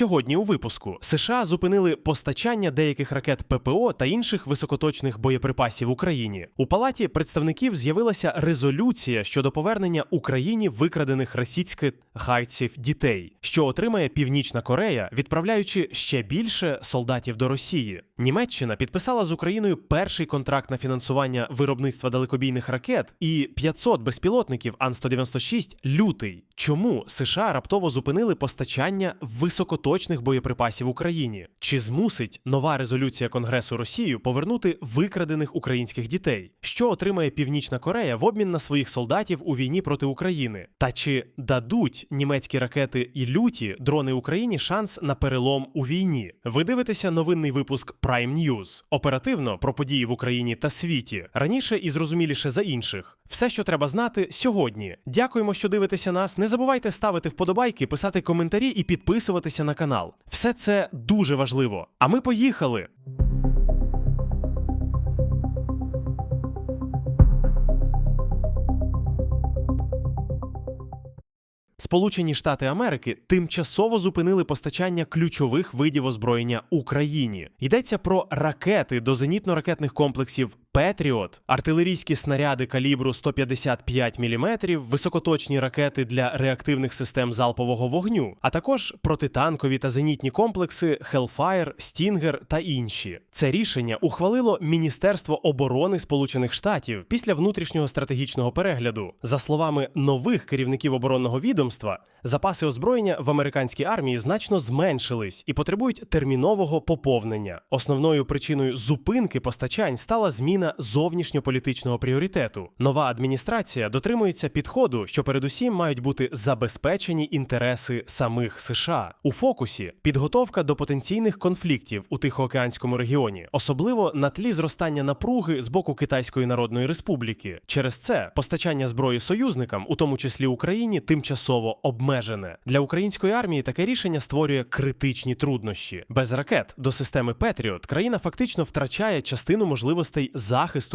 Сьогодні у випуску США зупинили постачання деяких ракет ППО та інших високоточних боєприпасів Україні. У палаті представників з'явилася резолюція щодо повернення Україні викрадених російських гайців дітей, що отримає Північна Корея, відправляючи ще більше солдатів до Росії. Німеччина підписала з Україною перший контракт на фінансування виробництва далекобійних ракет і 500 безпілотників Ан-196 лютий. Чому США раптово зупинили постачання високоточних боєприпасів Україні? Чи змусить нова резолюція Конгресу Росію повернути викрадених українських дітей? Що отримає Північна Корея в обмін на своїх солдатів у війні проти України? Та чи дадуть німецькі ракети і люті дрони Україні шанс на перелом у війні? Ви дивитеся новинний випуск Prime News. оперативно про події в Україні та світі раніше і зрозуміліше за інших. Все, що треба знати сьогодні. Дякуємо, що дивитеся нас. Не забувайте ставити вподобайки, писати коментарі і підписуватися на канал. Все це дуже важливо. А ми поїхали. Сполучені Штати Америки тимчасово зупинили постачання ключових видів озброєння Україні. Йдеться про ракети до зенітно-ракетних комплексів Петріот, артилерійські снаряди калібру 155 мм, високоточні ракети для реактивних систем залпового вогню, а також протитанкові та зенітні комплекси Hellfire, Stinger та інші. Це рішення ухвалило Міністерство оборони Сполучених Штатів після внутрішнього стратегічного перегляду. За словами нових керівників оборонного відомства, запаси озброєння в американській армії значно зменшились і потребують термінового поповнення. Основною причиною зупинки постачань стала зміна зовнішньополітичного пріоритету. Нова адміністрація дотримується підходу, що передусім мають бути забезпечені інтереси самих США. У фокусі підготовка до потенційних конфліктів у Тихоокеанському регіоні, особливо на тлі зростання напруги з боку Китайської Народної Республіки. Через це постачання зброї союзникам, у тому числі Україні, тимчасово обмежене. Для української армії таке рішення створює критичні труднощі. Без ракет до системи Петріот країна фактично втрачає частину можливостей захисту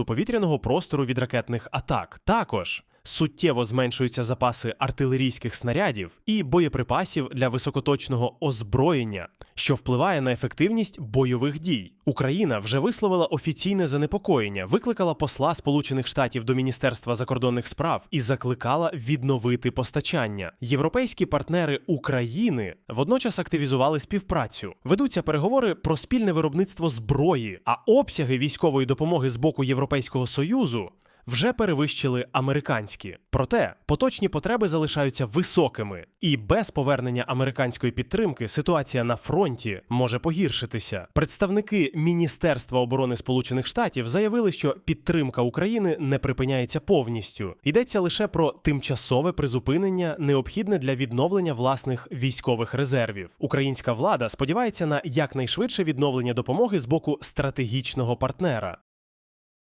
повітряного простору від ракетних атак. Також суттєво зменшуються запаси артилерійських снарядів і боєприпасів для високоточного озброєння, що впливає на ефективність бойових дій. Україна вже висловила офіційне занепокоєння, викликала посла Сполучених Штатів до Міністерства закордонних справ і закликала відновити постачання. Європейські партнери України водночас активізували співпрацю. Ведуться переговори про спільне виробництво зброї, а обсяги військової допомоги з боку Європейського союзу вже перевищили американські. Проте поточні потреби залишаються високими, і без повернення американської підтримки ситуація на фронті може погіршитися. Представники Міністерства оборони Сполучених Штатів заявили, що підтримка України не припиняється повністю. Йдеться лише про тимчасове призупинення, необхідне для відновлення власних військових резервів. Українська влада сподівається на якнайшвидше відновлення допомоги з боку стратегічного партнера.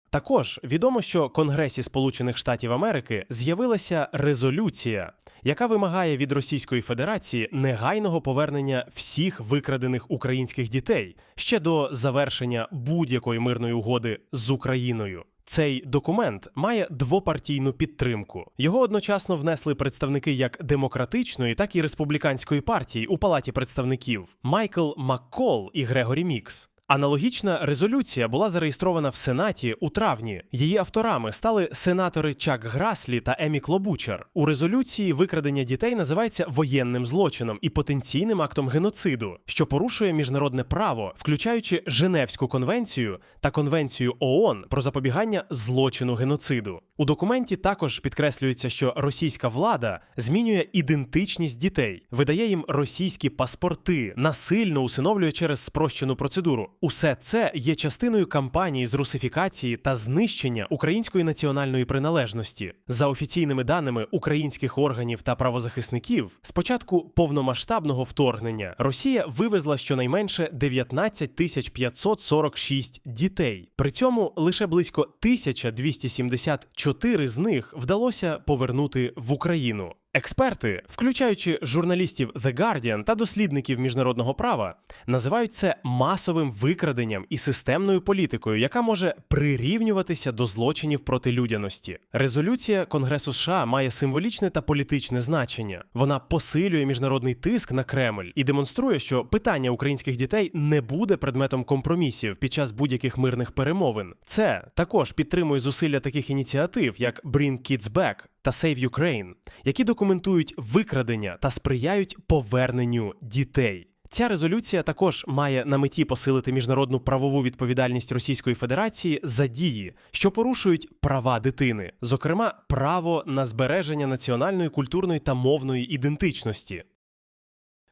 Також відомо, що Конгресі Сполучених Штатів Америки з'явилася резолюція, яка вимагає від Російської Федерації негайного повернення всіх викрадених українських дітей ще до завершення будь-якої мирної угоди з Україною. Цей документ має двопартійну підтримку. Його одночасно внесли представники як демократичної, так і республіканської партії у палаті представників Майкл Маккол і Грегорі Мікс. Аналогічна резолюція була зареєстрована в Сенаті у травні. Її авторами стали сенатори Чак Граслі та Емі Клобучер. У резолюції викрадення дітей називається воєнним злочином і потенційним актом геноциду, що порушує міжнародне право, включаючи Женевську конвенцію та конвенцію ООН про запобігання злочину геноциду. У документі також підкреслюється, що російська влада змінює ідентичність дітей, видає їм російські паспорти, насильно усиновлює через спрощену процедуру. Усе це є частиною кампанії з русифікації та знищення української національної приналежності. За офіційними даними українських органів та правозахисників, з початку повномасштабного вторгнення Росія вивезла щонайменше 19 тисяч 546 дітей. При цьому лише близько 1274 з них вдалося повернути в Україну. Експерти, включаючи журналістів The Guardian та дослідників міжнародного права, називають це масовим викраденням і системною політикою, яка може прирівнюватися до злочинів проти людяності. Резолюція Конгресу США має символічне та політичне значення. Вона посилює міжнародний тиск на Кремль і демонструє, що питання українських дітей не буде предметом компромісів під час будь-яких мирних перемовин. Це також підтримує зусилля таких ініціатив, як Bring Kids Back та Save Ukraine, які документують викрадення та сприяють поверненню дітей. Ця резолюція також має на меті посилити міжнародну правову відповідальність Російської Федерації за дії, що порушують права дитини, зокрема право на збереження національної, культурної та мовної ідентичності.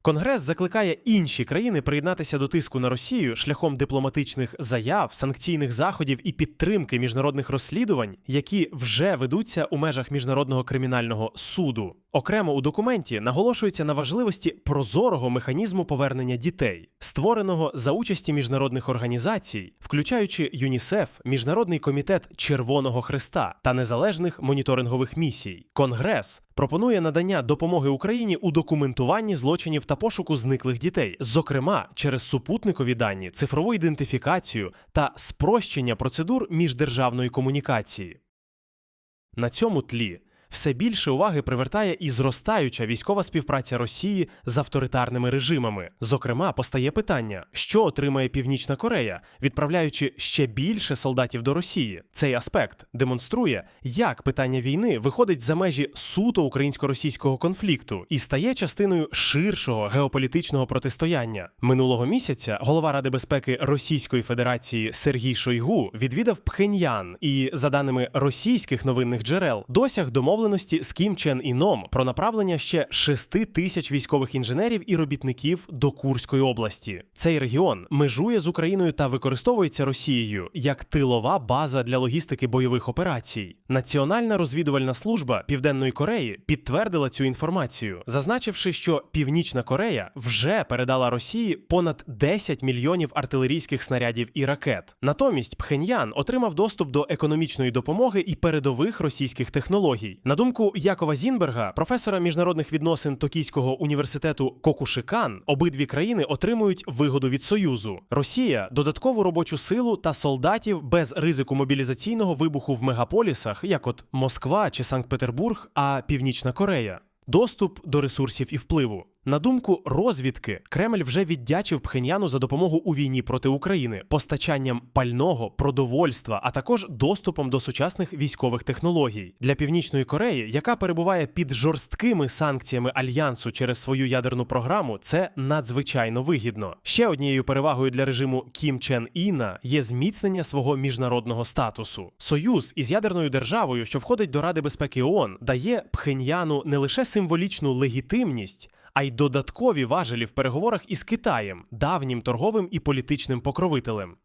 Конгрес закликає інші країни приєднатися до тиску на Росію шляхом дипломатичних заяв, санкційних заходів і підтримки міжнародних розслідувань, які вже ведуться у межах міжнародного кримінального суду. Окремо у документі наголошується на важливості прозорого механізму повернення дітей, створеного за участі міжнародних організацій, включаючи ЮНІСЕФ, Міжнародний комітет Червоного Христа та незалежних моніторингових місій. Конгрес пропонує надання допомоги Україні у документуванні злочинів та пошуку зниклих дітей, зокрема через супутникові дані, цифрову ідентифікацію та спрощення процедур міждержавної комунікації. На цьому тлі все більше уваги привертає і зростаюча військова співпраця Росії з авторитарними режимами. Зокрема, постає питання, що отримає Північна Корея, відправляючи ще більше солдатів до Росії. Цей аспект демонструє, як питання війни виходить за межі суто українсько-російського конфлікту і стає частиною ширшого геополітичного протистояння. Минулого місяця голова Ради безпеки Російської Федерації Сергій Шойгу відвідав Пхеньян і, за даними російських новинних джерел, досяг домовленості з Кім Чен Іном про направлення ще 6 тисяч військових інженерів і робітників до Курської області. Цей регіон межує з Україною та використовується Росією як тилова база для логістики бойових операцій. Національна розвідувальна служба Південної Кореї підтвердила цю інформацію, зазначивши, що Північна Корея вже передала Росії понад 10 мільйонів артилерійських снарядів і ракет. Натомість Пхеньян отримав доступ до економічної допомоги і передових російських технологій. На думку Якова Зінберга, професора міжнародних відносин Токійського університету Кокушикан, обидві країни отримують вигоду від Союзу. Росія додаткову робочу силу та солдатів без ризику мобілізаційного вибуху в мегаполісах, як от Москва чи Санкт-Петербург, а Північна Корея. Доступ до ресурсів і впливу. На думку розвідки, Кремль вже віддячив Пхеньяну за допомогу у війні проти України, постачанням пального, продовольства, а також доступом до сучасних військових технологій для Північної Кореї, яка перебуває під жорсткими санкціями альянсу через свою ядерну програму. Це надзвичайно вигідно. Ще однією перевагою для режиму Кім Чен Іна є зміцнення свого міжнародного статусу. Союз із ядерною державою, що входить до Ради безпеки ООН, дає Пхеньяну не лише символічну легітимність а й додаткові важелі в переговорах із Китаєм, давнім торговим і політичним покровителем.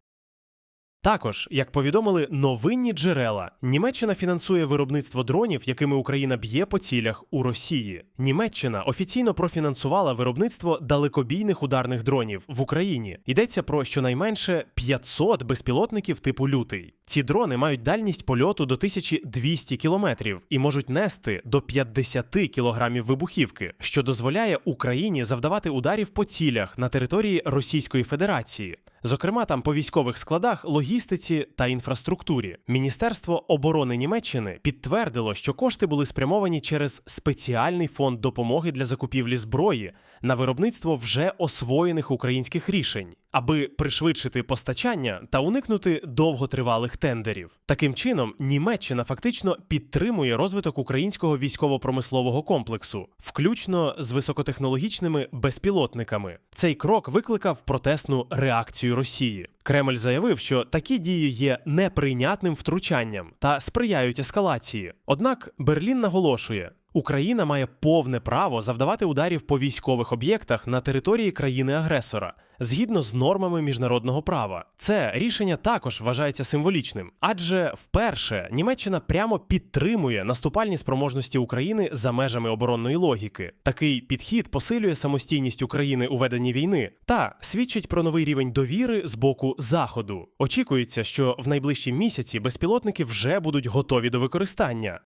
Також, як повідомили новинні джерела, Німеччина фінансує виробництво дронів, якими Україна б'є по цілях у Росії. Німеччина офіційно профінансувала виробництво далекобійних ударних дронів в Україні. Йдеться про щонайменше 500 безпілотників типу лютий. Ці дрони мають дальність польоту до 1200 кілометрів і можуть нести до 50 кілограмів вибухівки, що дозволяє Україні завдавати ударів по цілях на території Російської Федерації. Зокрема, там по військових складах, логістиці та інфраструктурі. Міністерство оборони Німеччини підтвердило, що кошти були спрямовані через спеціальний фонд допомоги для закупівлі зброї на виробництво вже освоєних українських рішень, аби пришвидшити постачання та уникнути довготривалих тендерів. Таким чином, Німеччина фактично підтримує розвиток українського військово-промислового комплексу, включно з високотехнологічними безпілотниками. Цей крок викликав протестну реакцію Росії. Кремль заявив, що такі дії є неприйнятним втручанням та сприяють ескалації. Однак Берлін наголошує. Україна має повне право завдавати ударів по військових об'єктах на території країни-агресора згідно з нормами міжнародного права. Це рішення також вважається символічним, адже вперше Німеччина прямо підтримує наступальні спроможності України за межами оборонної логіки. Такий підхід посилює самостійність України у веденні війни та свідчить про новий рівень довіри з боку Заходу. Очікується, що в найближчі місяці безпілотники вже будуть готові до використання.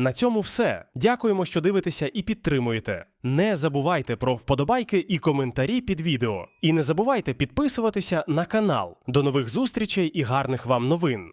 На цьому все. Дякуємо, що дивитеся і підтримуєте. Не забувайте про вподобайки і коментарі під відео. І не забувайте підписуватися на канал. До нових зустрічей і гарних вам новин.